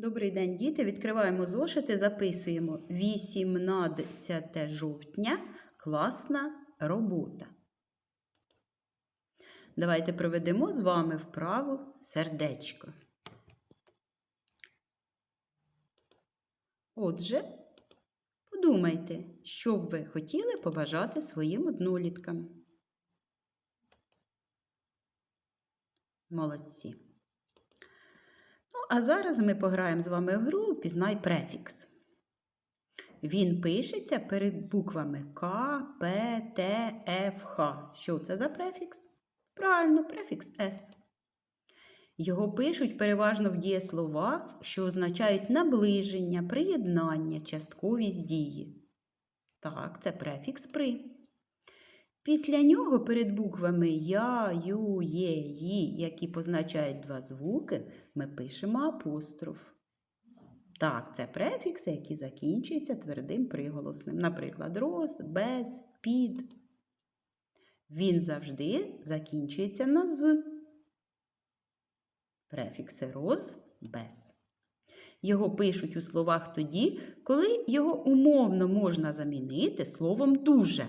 Добрий день, діти. Відкриваємо зошити, записуємо 18 жовтня. Класна робота. Давайте проведемо з вами вправу сердечко. Отже, подумайте, що б ви хотіли побажати своїм одноліткам. Молодці. А зараз ми пограємо з вами в гру Пізнай префікс. Він пишеться перед буквами К, П, Т, Ф, Х. Що це за префікс? Правильно, префікс С. Його пишуть переважно в дієсловах, що означають наближення, приєднання, частковість дії. Так, це префікс при. Після нього перед буквами Я, Ю, Є, Ї, які позначають два звуки, ми пишемо апостроф. Так, це префікси, які закінчуються твердим приголосним. Наприклад, роз, без, під. Він завжди закінчується на з. Префікси роз, без. Його пишуть у словах тоді, коли його умовно можна замінити словом дуже.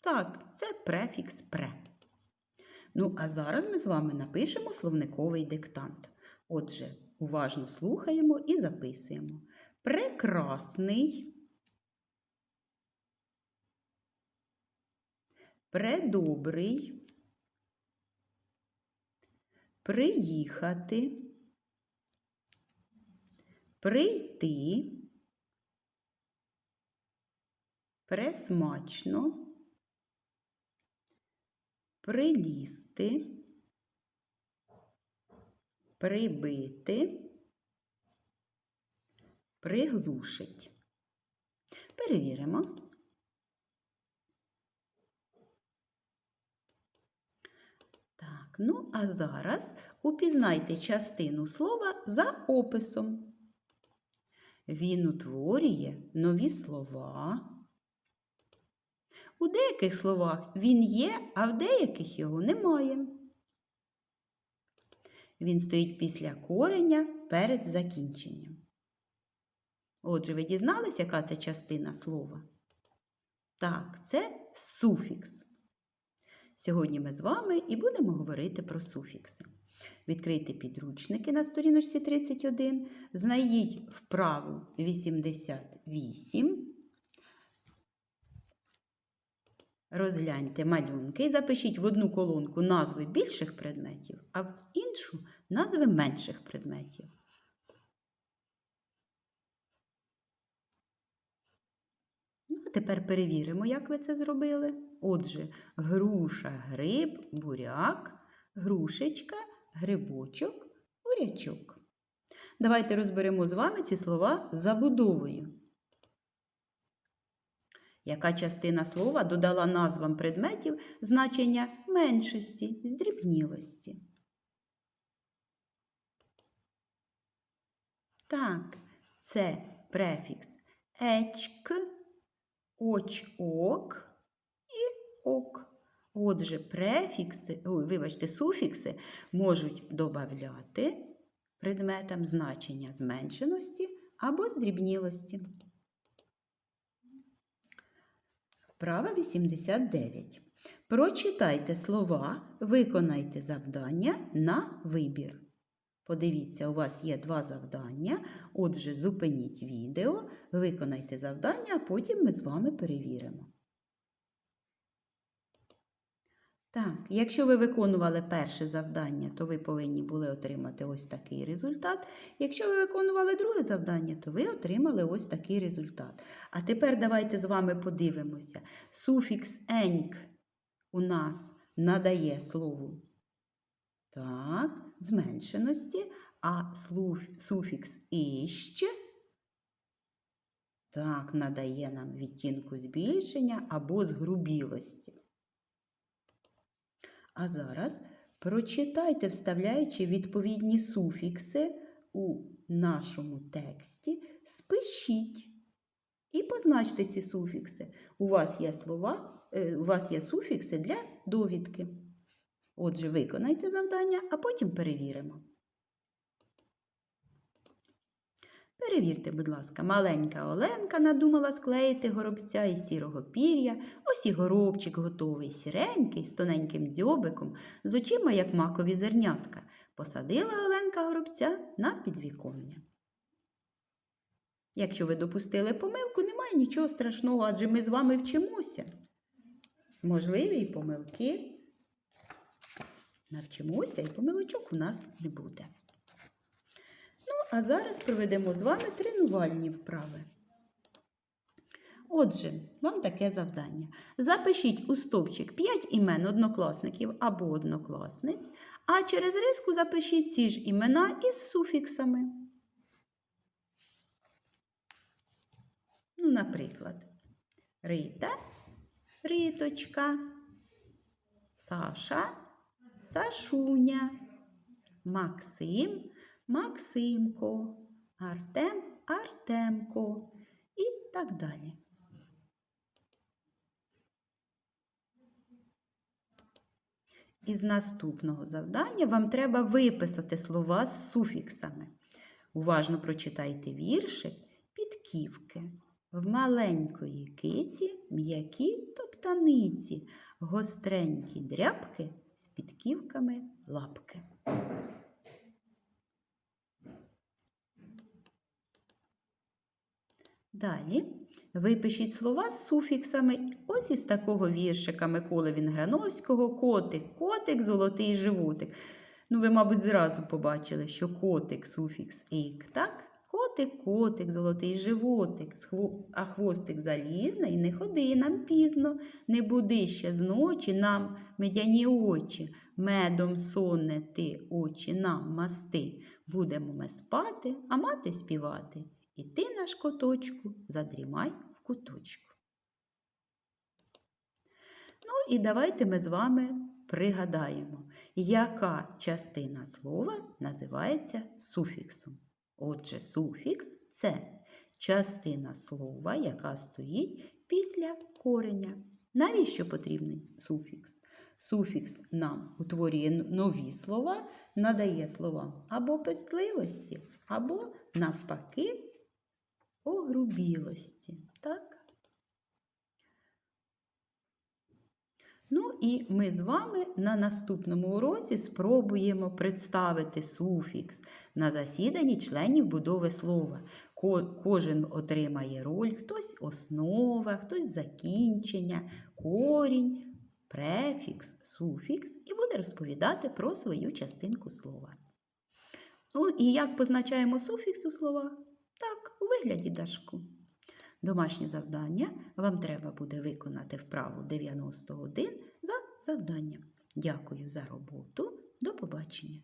Так, це префікс пре. Ну, а зараз ми з вами напишемо словниковий диктант. Отже, уважно слухаємо і записуємо. Прекрасний, предобрий, приїхати, прийти, пресмачно прилізти, прибити, приглушить. Перевіримо. Так, ну а зараз упізнайте частину слова за описом. Він утворює нові слова. У деяких словах він є, а в деяких його немає. Він стоїть після кореня перед закінченням. Отже, ви дізнались, яка це частина слова? Так, це суфікс. Сьогодні ми з вами і будемо говорити про суфікси. Відкрийте підручники на сторіночці 31, знайдіть вправу 88. Розгляньте малюнки і запишіть в одну колонку назви більших предметів, а в іншу назви менших предметів. Ну, а тепер перевіримо, як ви це зробили. Отже, груша, гриб, буряк, грушечка, грибочок, бурячок. Давайте розберемо з вами ці слова забудовою. Яка частина слова додала назвам предметів значення меншості, здрібнілості? Так, це префікс ечк, очок і ок. Отже, префікси, ой, вибачте, суфікси можуть додати предметам значення зменшеності або здрібнілості. Права 89. Прочитайте слова, виконайте завдання на вибір. Подивіться, у вас є два завдання. Отже, зупиніть відео, виконайте завдання, а потім ми з вами перевіримо. Так, якщо ви виконували перше завдання, то ви повинні були отримати ось такий результат. Якщо ви виконували друге завдання, то ви отримали ось такий результат. А тепер давайте з вами подивимося. Суфікс еньк у нас надає слову так, зменшеності, а суфікс іщ так, надає нам відтінку збільшення або згрубілості. А зараз прочитайте, вставляючи відповідні суфікси у нашому тексті, спишіть і позначте ці суфікси. У вас є слова, у вас є суфікси для довідки. Отже, виконайте завдання, а потім перевіримо. Перевірте, будь ласка, маленька Оленка надумала склеїти горобця із сірого пір'я. Ось і горобчик готовий, сіренький, з тоненьким дзьобиком, з очима, як макові зернятка. Посадила Оленка горобця на підвіконня. Якщо ви допустили помилку, немає нічого страшного, адже ми з вами вчимося. Можливі і помилки. Навчимося, і помилочок у нас не буде. А зараз проведемо з вами тренувальні вправи. Отже, вам таке завдання. Запишіть у стовпчик 5 імен однокласників або однокласниць, а через риску запишіть ці ж імена із суфіксами. Ну, наприклад, Рита, Риточка, Саша, Сашуня, Максим, Максимко, Артем, Артемко і так далі. Із наступного завдання вам треба виписати слова з суфіксами. Уважно прочитайте віршик підківки. В маленької киці м'які топтаниці, гостренькі дрябки з підківками лапки. Далі випишіть слова з суфіксами. Ось із такого віршика Миколи Вінграновського котик, котик, золотий животик. Ну, ви, мабуть, зразу побачили, що котик суфікс ік, так? Котик, котик, золотий животик, а хвостик залізний, не ходи нам пізно, не буди ще зночі нам медяні очі, медом сонне ти очі нам масти. Будемо ми спати, а мати співати. І ти, наш коточку, задрімай в куточку. Ну і давайте ми з вами пригадаємо, яка частина слова називається суфіксом. Отже, суфікс це частина слова, яка стоїть після кореня. Навіщо потрібний суфікс? Суфікс нам утворює нові слова, надає словам або пестливості, або, навпаки, огрубілості. Так? Ну і ми з вами на наступному уроці спробуємо представити суфікс на засіданні членів будови слова. Кожен отримає роль, хтось основа, хтось закінчення, корінь, префікс, суфікс і буде розповідати про свою частинку слова. Ну і як позначаємо суфікс у словах? Вигляді дашку. Домашнє завдання вам треба буде виконати вправу 91 за завдання. Дякую за роботу. До побачення!